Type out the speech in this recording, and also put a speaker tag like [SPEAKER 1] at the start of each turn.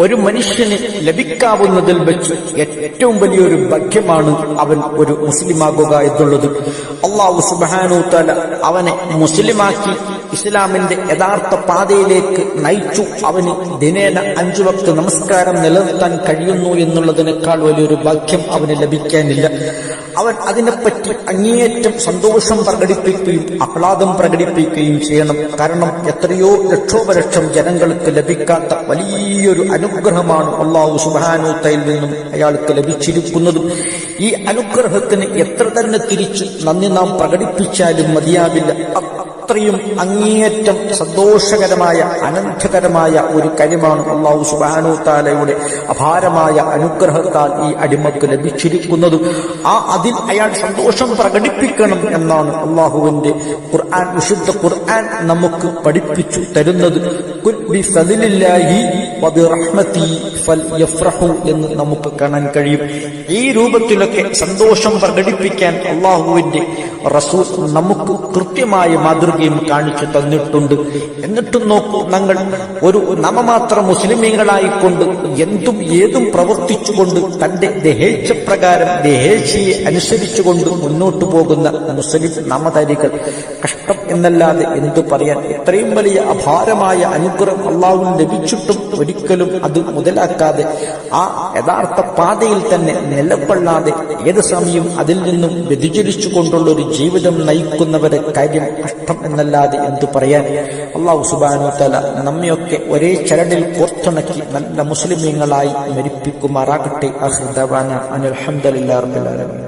[SPEAKER 1] ഒരു മനുഷ്യന് ലഭിക്കാവുന്നതിൽ വെച്ച് ഏറ്റവും വലിയൊരു ഭാഗ്യമാണ് അവൻ ഒരു മുസ്ലിമാകുക എന്നുള്ളത്. അള്ളാഹു സുബാനു തല അവനെ മുസ്ലിമാക്കി ഇസ്ലാമിന്റെ യഥാർത്ഥ പാതയിലേക്ക് നയിച്ചു. അവന് ദിനേന അഞ്ചു വക്ത് നമസ്കാരം നിലനിർത്താൻ കഴിയുന്നു എന്നുള്ളതിനേക്കാൾ വലിയൊരു ഭാഗ്യം അവന് ലഭിക്കാനില്ല. അവൻ അതിനെപ്പറ്റി അങ്ങേയറ്റം സന്തോഷം പ്രകടിപ്പിക്കുകയും ആഹ്ലാദം പ്രകടിപ്പിക്കുകയും ചെയ്യണം. കാരണം എത്രയോ ലക്ഷോപലക്ഷം ജനങ്ങൾക്ക് ലഭിക്കാത്ത വലിയൊരു അനുഗ്രഹമാണ് അള്ളാഹു സുബാനൂത്തയിൽ നിന്നും അയാൾക്ക് ലഭിച്ചിരിക്കുന്നതും. ഈ അനുഗ്രഹത്തിന് എത്ര തന്നെ തിരിച്ച് നന്ദി നാം പ്രകടിപ്പിച്ചാലും മതിയാവില്ല. അത്രയും അങ്ങേയറ്റം സന്തോഷകരമായ അനന്തകരമായ ഒരു കരിമാണ് അള്ളാഹു സുബാനു താലയുടെ അപാരമായ അനുഗ്രഹത്താൽ ഈ അടിമക്ക് ലഭിച്ചിരിക്കുന്നത്. ആ അതിൽ അയാൾ സന്തോഷം പ്രകടിപ്പിക്കണം എന്നാണ് അള്ളാഹുവിന്റെ ഖുർആൻ വിശുദ്ധ ഖുർആൻ നമുക്ക് പഠിപ്പിച്ചു തരുന്നത്. എന്ന് നമുക്ക് കാണാൻ കഴിയും. ഈ രൂപത്തിലൊക്കെ സന്തോഷം പ്രകടിപ്പിക്കാൻ അള്ളാഹുവിന്റെ റസൂൽ നമുക്ക് കൃത്യമായ മാതൃകയും കാണിച്ചു തന്നിട്ടുണ്ട്. എന്നിട്ടും നോക്കൂ ഞങ്ങൾ ഒരു നമമാത്ര മുസ്ലിമീങ്ങളായിക്കൊണ്ട് എന്തും ഏതും പ്രവർത്തിച്ചുകൊണ്ട് തന്റെ ദഹേച്ഛപ്രകാരം ദഹേച്ഛയെ അനുസരിച്ചുകൊണ്ട് മുന്നോട്ടു പോകുന്ന മുസ്ലിം നമതരികൾ. കഷ്ടം എന്നല്ലാതെ എന്തു പറയാൻ ഇത്രയും വലിയ അപാരമായ അനുഗ്രഹം അള്ളാഹുവിന് ലഭിച്ചിട്ടും ഒരിക്കലും അത് മുതലാക്കാതെ ആ യഥാർത്ഥ പാതയിൽ തന്നെ നിലകൊള്ളാതെ ഏത് സമയം അതിൽ നിന്നും വ്യതിചലിച്ചു കൊണ്ടുള്ള ഒരു ജീവിതം നയിക്കുന്നവരെ കാര്യം കഷ്ടം എന്നല്ലാതെ എന്തു പറയാൻ? അള്ളാഹു സുബാനു തല നമ്മയൊക്കെ ഒരേ ചരടിൽ കോർത്തുണക്കി നല്ല മുസ്ലിമീങ്ങളായി മരിപ്പിക്കുമാറാകട്ടെ. അഹ്ദവാന അനിൽ റബ്ബിൽ ആലമീൻ.